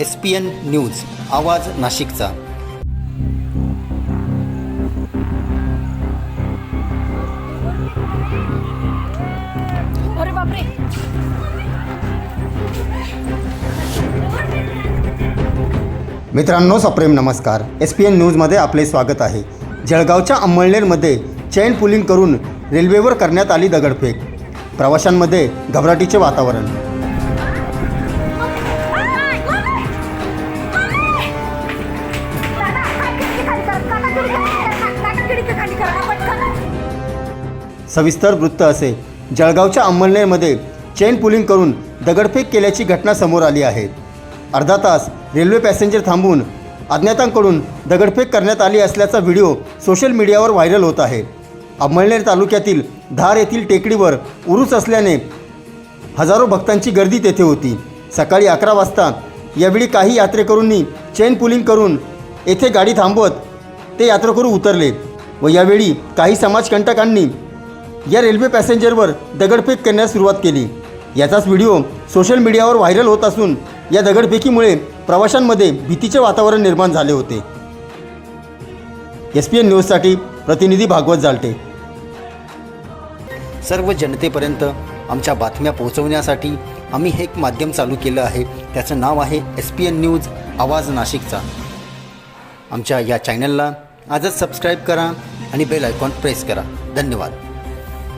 S P N news आवाज नाशिकचा. अरे बापरे. मित्रांनो सप्रेम नमस्कार. एस पी एन न्यूजमध्ये आपले स्वागत आहे. जळगावच्या अंमळनेरमध्ये चैन पुलिंग करून रेल्वेवर करण्यात आली दगडफेक. प्रवाशांमध्ये घबराटीचे वातावरण. सविस्तर वृत्त असे. जळगावच्या अंमलनेरमध्ये चेन पुलिंग करून दगडफेक केल्याची घटना समोर आली आहे. अर्धा तास रेल्वे पॅसेंजर थांबून अज्ञातांकडून दगडफेक करण्यात आली असल्याचा व्हिडिओ सोशल मीडियावर व्हायरल होत आहे. अंमळनेर तालुक्यातील धार येथील टेकडीवर उरूस असल्याने हजारो भक्तांची गर्दी तेथे होती. सकाळी अकरा वाजता यावेळी काही यात्रेकरूंनी चेन पुलिंग करून येथे गाडी थांबवत ते यात्रेकरू उतरले व यावेळी काही समाजकंटकांनी या रेल्वे पॅसेंजरवर दगडफेक करण्यास सुरुवात केली. याचाच व्हिडिओ सोशल मीडियावर व्हायरल होत असून या दगडफेकीमुळे प्रवाशांमध्ये भीतीचे वातावरण निर्माण झाले होते. एस पी एन न्यूजसाठी प्रतिनिधी भागवत जालटे. सर्व जनतेपर्यंत आमच्या बातम्या पोहोचवण्यासाठी आम्ही हे एक माध्यम चालू केलं आहे. त्याचं नाव आहे एस पी एन न्यूज आवाज नाशिकचा. आमच्या या चॅनलला आजच सबस्क्राईब करा आणि बेल आयकॉन प्रेस करा. धन्यवाद.